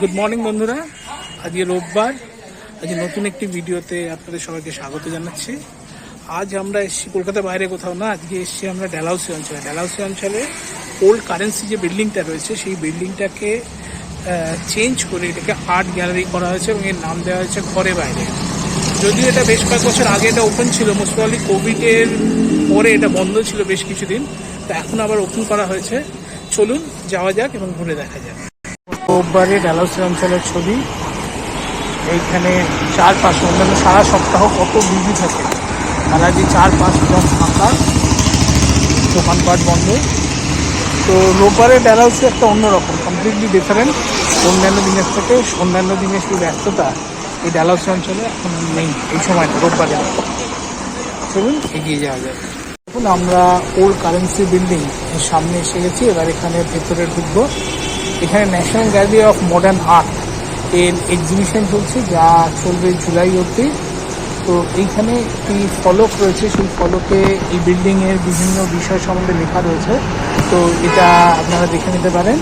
Good morning বন্ধুরা। আজকে রোববার। আজকে নতুন একটি ভিডিওতে আপনাদের সবাইকে স্বাগত জানাচ্ছি। আজ আমরা এসেছি কলকাতার বাইরে কোথাও না, আজকে এসেছি আমরা ডেলাউসি অঞ্চলে। ডেলাউসি অঞ্চলে ওল্ড কারেন্সি যে বিল্ডিংটা রয়েছে, সেই বিল্ডিংটাকে চেঞ্জ করে এটাকে আর্ট গ্যালারি করা হয়েছে এবং এর নাম দেওয়া হয়েছে ঘরে বাইরে। যদিও এটা বেশ কয়েক বছর আগে এটা ওপেন ছিল মোস্ট প্রবলি কোভিডের পরে এটা বন্ধ ছিল বেশ কিছুদিন। তো এখন আবার ওপেন করা হয়েছে। চলুন, যাওয়া যাক এবং ঘুরে দেখা যাক। রোববারে ডালাউসি অঞ্চলের ছবি। এইখানে চারপাশ, অন্যান্য সারা সপ্তাহ কত বিজি থাকে। মেলা যে চার পাঁচ একদম ফাঁকা, দোকানপাট বন্ধ। তো রোববারে ডালাউসি একটা অন্যরকম কমপ্লিটলি ডিফারেন্ট অন্যান্য দিনের থেকে অন্যান্য দিনের সেই ব্যস্ততা, এই ডালাউসি অঞ্চলে এখন নেই এই সময়টা, রোববারে। চলুন এগিয়ে যাওয়া যায় দেখুন, আমরা ওল্ড কারেন্সি বিল্ডিং সামনে এসে গেছি, এবার এখানে ভেতরে ঢুকবো। এখানে national gallery of modern art এর এক্সিবিশন চলছে যা চলবে জুলাই অবধি। তো এইখানে একটি ফলক রয়েছে, সেই ফলকে এই বিল্ডিং এর বিভিন্ন বিষয় সম্বন্ধে লেখা রয়েছে। তো এটা আপনারা দেখে নিতে পারেন।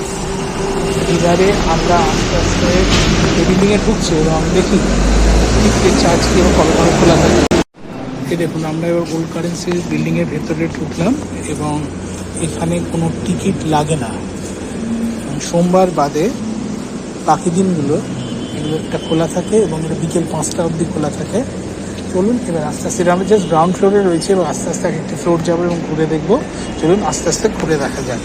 এবারে আমরা আস্তে আস্তে এই বিল্ডিং এ ঢুকছি এবং দেখি টিকিটের চার্জ কি এবং কবে খোলা থাকে। দেখুন, আমরা এবার গোল্ড কারেন্সি বিল্ডিং এর ভেতরে ঢুকলাম এবং এখানে কোনো টিকিট লাগে না। সোমবার বাদে বাকি দিনগুলো এগুলো একটা খোলা থাকে এবং এটা বিকেল পাঁচটা অবধি খোলা থাকে চলুন এবার আস্তে আস্তে এটা জাস্ট গ্রাউন্ড ফ্লোরে রয়েছে এবং আস্তে আস্তে একটা ফ্লোর যাব এবং ঘুরে দেখব চলুন আস্তে আস্তে ঘুরে দেখা যাক.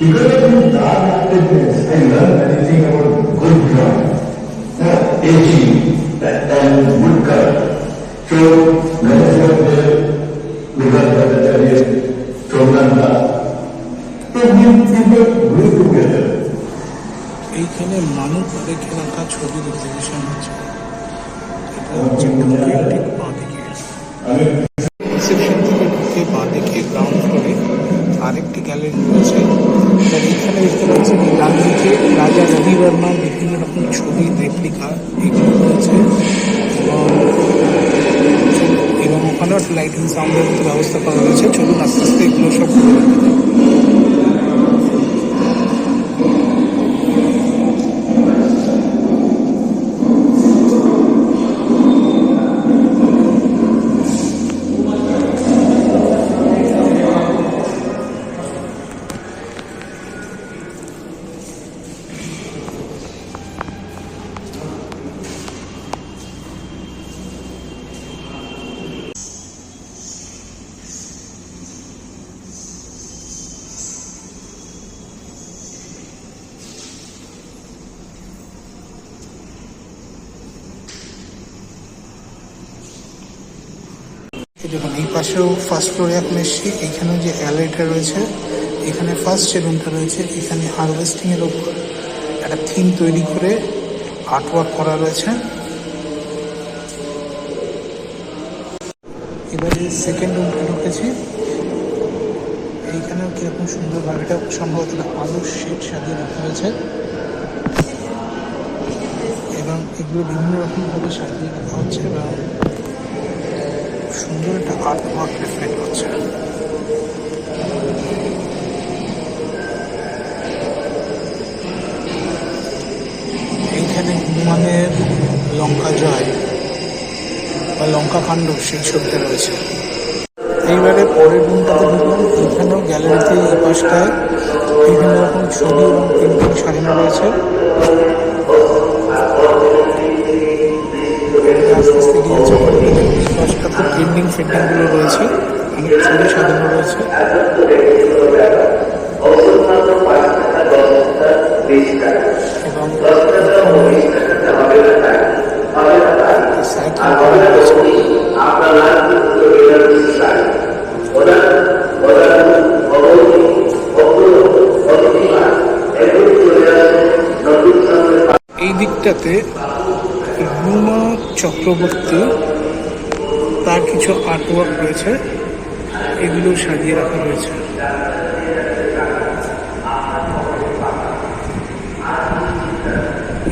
Because dark-heartedness, I learned anything about good drawing, woodcut. So, এইখানে মানুষ রেখে রাখা ছবির এক্সিবিশন হচ্ছে। এটা হচ্ছে ঢুকে ঠিক দিকে রিসেপশন থেকে ঢুকে বাঁ দিকে গ্রাউন্ড ফ্লোরে আরেকটি গ্যালারি রয়েছে। তার এখানে দেখতে পাচ্ছেন এই ডান দিকে রাজা রবি বর্মার বিভিন্ন রকম ছবি রেপ্লিকা এগুলো রয়েছে। এবং এবং ওখানেও একটা লাইটিং সাউন্ডের ব্যবস্থা করা রয়েছে চলুন আস্তে আস্তে এগুলো সব দেখুন, এই পাশেও ফার্স্ট ফ্লোরে এখন এসেছি এখানেও যে গ্যালারিটা রয়েছে, এখানে ফার্স্ট যে রুমটা রয়েছে, এখানে হারভেস্টিং এর উপর একটা থিম তৈরি করে আর্টওয়ার্ক করা রয়েছে। এবারে সেকেন্ড রুমটা ঢুকেছি। এইখানেও কীরকম সুন্দরভাবে এটা সম্ভবত আলোর শেড সাজিয়ে রাখা হয়েছে। এবং এগুলো বিভিন্ন রকমভাবে সাজিয়ে রাখা হচ্ছে। এবং সুন্দর একটা আর্ট ওয়ার্ক রিফ্লেক্ট করছে? এইখানে হনুমানের লঙ্কা জয় বা লঙ্কা কাণ্ড সেই ছবিটা রয়েছে। এইবারে পরের রুমটাতে ঢুকলাম এখানেও গ্যালারিতে এই পাশটায় বিভিন্ন রকম ছবি এবং পেন্টিং সাজানো রয়েছে। আস্তে আস্তে গিয়েছে এই পাশটাতে পেন্টিং ফেন্টিংগুলো রয়েছে অনেক ছবি সাজানো রয়েছে। এই দিকটাতে রুমা চক্রবর্তী তার কিছু আর্টওয়ার্ক রয়েছে। এগুলো সাজিয়ে রাখা রয়েছে।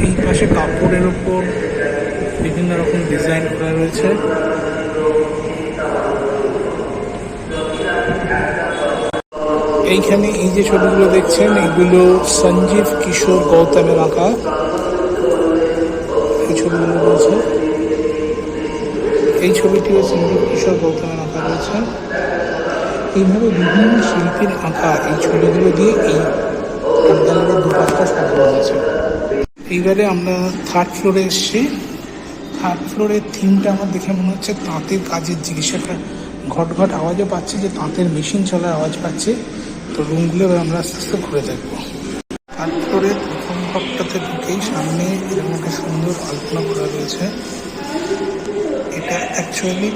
এই পাশে কাপড়ের উপর বিভিন্ন রকম ডিজাইন করা রয়েছে। এইখানে এই যে ছবিগুলো দেখছেন, এগুলো সঞ্জীব কিশোর গৌতমের আঁকা। এই ছবিগুলো রয়েছে। এই ছবিটিও সঞ্জীব কিশোর গৌতমের আঁকা রয়েছে। এইভাবে বিভিন্ন শিল্পীর আঁকা এই ছবিগুলো দিয়ে এই দুপাশটা সাজানো হয়েছে। এইবারে আমরা থার্ড ফ্লোরে এসেছি। থার্ড ফ্লোরের থিমটা আমার দেখে মনে হচ্ছে তাঁতের কাজের জিনিস। একটা ঘট ঘট আওয়াজও পাচ্ছি যে তাঁতের মেশিন চলার আওয়াজ পাচ্ছি। তো রুমগুলো আমরা আস্তে আস্তে ঘুরে দেখব। থার্ড ফ্লোরে প্রথম ঘরটাতে ঢুকেই সামনে এরকম একটা সুন্দর আলপনা করা রয়েছে। এটা অ্যাকচুয়ালি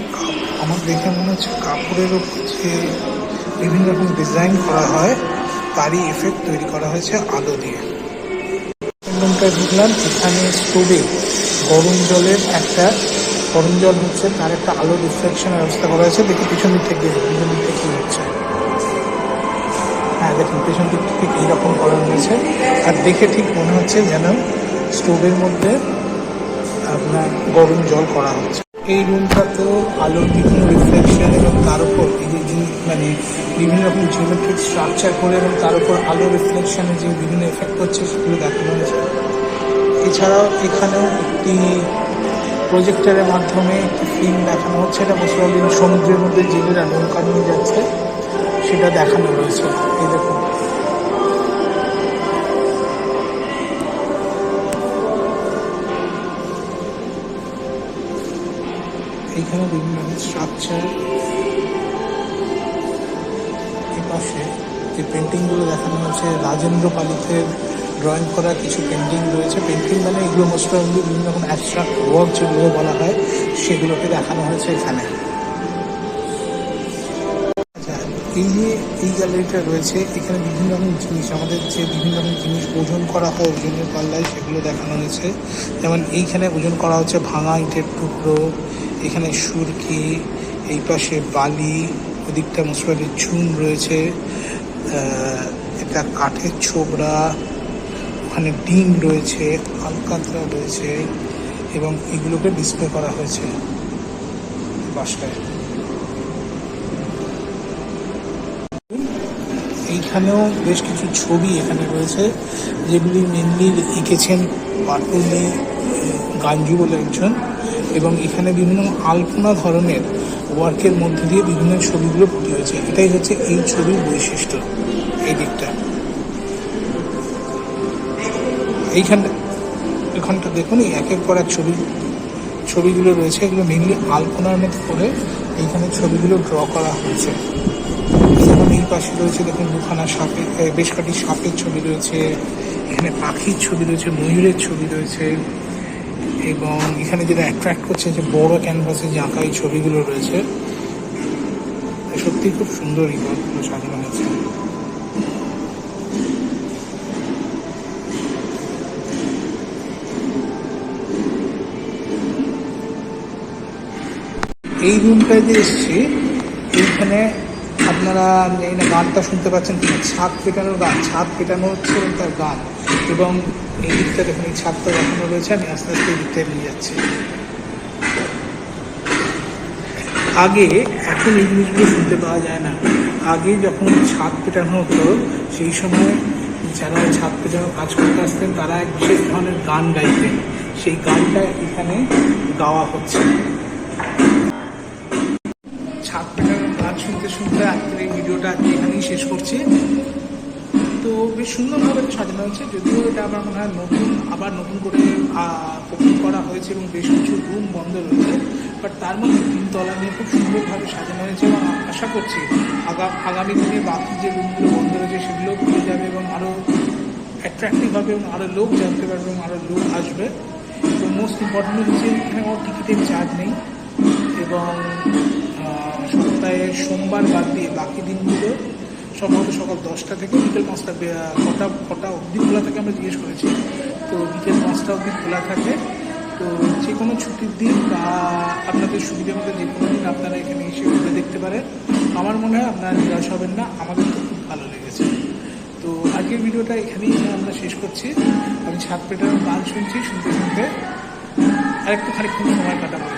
আমার দেখে মনে হচ্ছে কাপড়ের উপর যে বিভিন্ন রকম ডিজাইন করা হয়, তারই এফেক্ট তৈরি করা হয়েছে আলো দিয়ে। রুমটায় ঢুকলাম এখানে স্টোভে গরম জলের একটা, গরম জল হচ্ছে তার একটা আলো রিফ্লেকশনের ব্যবস্থা করা হয়েছে। দেখি পিছন দিক থেকে, পিছন দিক থেকে হচ্ছে। হ্যাঁ দেখুন, পেছন দিক থেকে এইরকম করা হয়েছে। আর দেখে ঠিক মনে হচ্ছে যেন স্টোভের মধ্যে আপনার গরম জল করা হচ্ছে। এই রুমটাতেও আলোর বিভিন্ন রিফ্লেকশন এবং তার উপর এই যে মানে বিভিন্ন রকম জিওমেট্রিক স্ট্রাকচার করে এবং তার উপর আলো রিফ্লেকশনের যে বিভিন্ন এফেক্ট হচ্ছে সেগুলো দেখানো হয়েছে। এছাড়াও এখানেও একটি প্রজেক্টরের মাধ্যমে একটি ফিল্ম দেখানো হচ্ছে। এটা মুসলিম সমুদ্রের মধ্যে জেলেরা নৌকা নিয়ে যাচ্ছে, সেটা দেখানো এই দেখুন। বিভিন্ন রকমের স্ট্রাকচার পাশে যে পেন্টিংগুলো দেখানো হয়েছে, রাজেন্দ্র পালিতের ড্রয়িং করা কিছু পেন্টিং রয়েছে। পেন্টিং মানে এগুলো মোস্ট বিভিন্ন রকম অ্যাবস্ট্রাক্ট ওয়ার্ক যেগুলো বলা হয়, সেগুলোকে দেখানো হয়েছে এখানে। এই যে এই গ্যালারিটা রয়েছে। এখানে বিভিন্ন রকম জিনিস, আমাদের যে বিভিন্ন রকম জিনিস ওজন করা হয়, ওজনের পাল্লায় সেগুলো দেখানো হয়েছে। যেমন এইখানে ওজন করা হচ্ছে ভাঙা ইটের টুকরো, এখানে সুরকি, এই পাশে বালি, ওদিকটা মুসলিমের চুন রয়েছে এটা কাঠের ছোবড়া ওখানে ডিম রয়েছে, আলকাতরা রয়েছে এবং এগুলোকে ডিসপ্লে করা হয়েছে বাসটায়। এইখানেও বেশ কিছু ছবি এখানে রয়েছে, যেগুলি মেনলি এঁকেছেন পাটুলি গাঞ্জু বলে একজন, এবং এখানে বিভিন্ন আলপনা ধরনের ওয়ার্কের মধ্যে দিয়ে বিভিন্ন ছবিগুলো ফুটে হয়েছে। এটাই হচ্ছে এই ছবির বৈশিষ্ট্য, এই দিকটা। এইখানটা, এখানটা দেখুন এক একের পর এক ছবি, ছবিগুলো রয়েছে। এগুলো মেনলি আলপনার মতো করে এইখানে ছবিগুলো ড্র করা হয়েছে। পাশে রয়েছে, দেখুন দুখানা সাপের বেশ কটি সাপের ছবি রয়েছে, এখানে পাখির ছবি রয়েছে, ময়ূরের ছবি রয়েছে, এবং এখানে যেটা অ্যাট্রাক্ট করছে যে বড় ক্যানভাসে যে আঁকা এই ছবিগুলো রয়েছে সত্যি খুব সুন্দর ঘরগুলো সাজানো হয়েছে। এই রুমটায় যে এসছি, এইখানে আপনারা এই না গানটা শুনতে পাচ্ছেন কিনা ছাদ পেটানোর গান, ছাদ পেটানো হচ্ছে এবং তার গান। এবং এই দিকটা দেখুন, এই ছাদটা দেখানো রয়েছে, আমি আস্তে আস্তে এই দিকটায় নিয়ে যাচ্ছি। আগে এখন এই জিনিসগুলো শুনতে পাওয়া যায় না। আগে যখন ছাদ পেটানো হতো, সেই সময় যারা ছাদ পেটানোর কাজ করতে আসতেন, তারা এক বিশেষ ধরনের গান গাইতেন। সেই গানটা এখানে গাওয়া হচ্ছে। শুনতে আজকের এই ভিডিওটা এখানেই শেষ করছি। তো বেশ সুন্দরভাবে সাজানো হয়েছে, যদিও এটা আমার মনে হয় নতুন, আবার নতুন করে ওপেন করা হয়েছে এবং বেশ কিছু রুম বন্ধ রয়েছে। বাট তার মধ্যে তিনতলা নিয়ে খুব সুন্দরভাবে সাজানো হয়েছে এবং আশা করছি আগা- আগামী দিনে বাকি যে রুমগুলো বন্ধ রয়েছে সেগুলো খুলে যাবে এবং আরও অ্যাট্রাক্টিভ হবে এবং আরও লোক জানতে পারবে এবং আরও লোক আসবে। তো মোস্ট ইম্পর্টেন্ট হচ্ছে এখানে কোনো টিকিটের চার্জ নেই এবং সপ্তাহে সোমবার বাদ দিয়ে বাকি দিনগুলো সম্ভবত সকাল দশটা থেকে বিকেল পাঁচটা কটা কটা অবধি খোলা থাকে আমরা জিজ্ঞেস করেছি। তো বিকেল পাঁচটা অবধি খোলা থাকে। তো যে কোনো ছুটির দিন বা আপনাদের সুবিধা মতো যে কোনো দিন আপনারা এখানে এসে ঘুরে দেখতে পারেন। আমার মনে হয় আপনারা নিরাশ হবেন না, আমাদের তো খুব ভালো লেগেছে। তো আজকের ভিডিওটা এখানেই আমরা শেষ করছি। আমি ছাদ গান শুনছি, শুনতে শুনতে আর একটু খানিক্ষণ সময় কাটাবো।